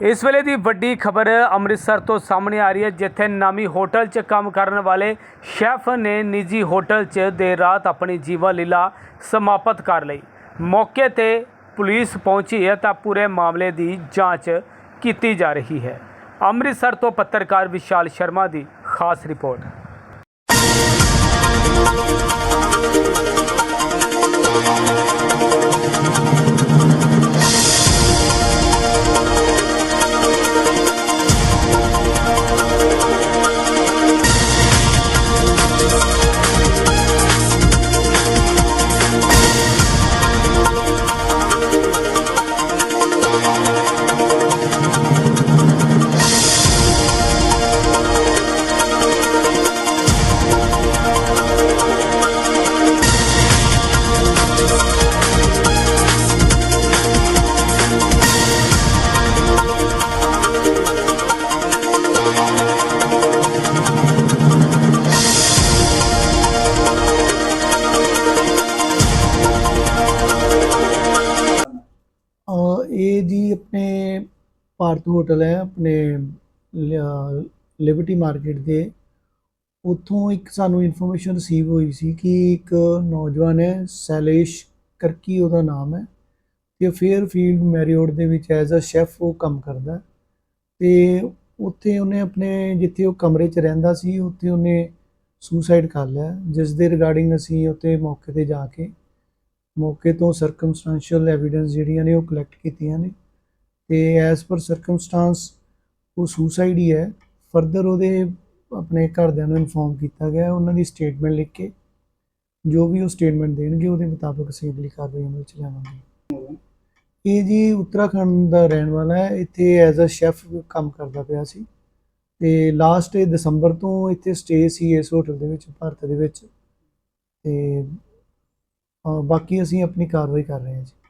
ਇਸ ਵੇਲੇ ਦੀ ਵੱਡੀ ਖਬਰ ਅੰਮ੍ਰਿਤਸਰ ਤੋਂ ਸਾਹਮਣੇ ਆ ਰਹੀ ਹੈ, ਜਿੱਥੇ ਨਾਮੀ ਹੋਟਲ 'ਚ ਕੰਮ ਕਰਨ ਵਾਲੇ ਸ਼ੈਫ ਨੇ ਨਿੱਜੀ ਹੋਟਲ 'ਚ ਦੇਰ ਰਾਤ ਆਪਣੀ ਜੀਵਨ ਲੀਲਾ ਸਮਾਪਤ ਕਰ ਲਈ। ਮੌਕੇ ਤੇ ਪੁਲਿਸ ਪਹੁੰਚੀ ਹੈ ਤਾਂ ਪੂਰੇ ਮਾਮਲੇ ਦੀ ਜਾਂਚ ਕੀਤੀ ਜਾ ਰਹੀ ਹੈ। ਅੰਮ੍ਰਿਤਸਰ ਤੋਂ ਪੱਤਰਕਾਰ ਵਿਸ਼ਾਲ ਸ਼ਰਮਾ ਦੀ खास रिपोर्ट ਇਹ ਜੀ ਆਪਣੇ ਭਾਰਤ ਹੋਟਲ ਹੈ, ਆਪਣੇ ਲਿਬਰਟੀ ਮਾਰਕੀਟ ਦੇ। ਉੱਥੋਂ ਇੱਕ ਸਾਨੂੰ ਇਨਫੋਰਮੇਸ਼ਨ ਰਿਸੀਵ ਹੋਈ ਸੀ ਕਿ ਇੱਕ ਨੌਜਵਾਨ ਹੈ ਸੈਲੇਸ਼ ਕਰਕੀ ਉਹਦਾ ਨਾਮ ਹੈ। ਤੇ ਫੇਅਰਫੀਲਡ ਮੈਰੀਓਟ ਦੇ ਵਿੱਚ ਐਜ਼ ਅ ਸ਼ੈਫ ਉਹ ਕੰਮ ਕਰਦਾ ਹੈ। ਤੇ ਉੱਥੇ ਉਹਨੇ ਆਪਣੇ, ਜਿੱਥੇ ਉਹ ਕਮਰੇ 'ਚ ਰਹਿੰਦਾ ਸੀ, ਉੱਥੇ ਉਹਨੇ ਸੁਸਾਈਡ ਕਰ ਲਿਆ। ਜਿਸ ਦੇ ਰਿਗਾਰਡਿੰਗ ਅਸੀਂ ਉੱਥੇ ਮੌਕੇ ਤੇ ਜਾ ਕੇ, ਮੌਕੇ ਤੋਂ ਸਰਕਮਸਟੈਂਸ਼ੀਅਲ ਐਵੀਡੈਂਸ ਜਿਹੜੀਆਂ ਨੇ ਉਹ ਕਲੈਕਟ ਕੀਤੀਆਂ ਨੇ। ਤੇ ਐਸ ਪਰ ਸਰਕਮਸਟੈਂਸ ਉਹ ਸੁਸਾਈਡ ਹੀ ਹੈ। ਫਰਦਰ ਉਹਦੇ ਆਪਣੇ ਘਰਦਿਆਂ ਨੂੰ ਇਨਫੋਰਮ ਕੀਤਾ ਗਿਆ, ਉਹਨਾਂ ਦੀ ਸਟੇਟਮੈਂਟ ਲਿਖ ਕੇ, ਜੋ ਵੀ ਉਹ ਸਟੇਟਮੈਂਟ ਦੇਣਗੇ, ਉਹਦੇ ਮੁਤਾਬਕ ਅਸੀਂ ਅਗਲੀ ਕਾਰਵਾਈ ਅਮਲ ਚ ਲਿਆਵਾਂਗੇ। ਇਹ ਜੀ ਉੱਤਰਾਖੰਡ ਦਾ ਰਹਿਣ ਵਾਲਾ ਹੈ। ਇੱਥੇ ਐਜ਼ ਅ ਸ਼ੈਫ ਕੰਮ ਕਰਦਾ ਪਿਆ ਸੀ। ਤੇ ਲਾਸਟ ਦਸੰਬਰ ਤੋਂ ਇੱਥੇ ਸਟੇ ਸੀ ਇਸ ਹੋਟਲ ਦੇ ਵਿੱਚ, ਭਾਰਤ ਦੇ ਵਿੱਚ। ਤੇ ਬਾਕੀ ਅਸੀਂ ਆਪਣੀ ਕਾਰਵਾਈ ਕਰ ਰਹੇ ਹਾਂ ਜੀ।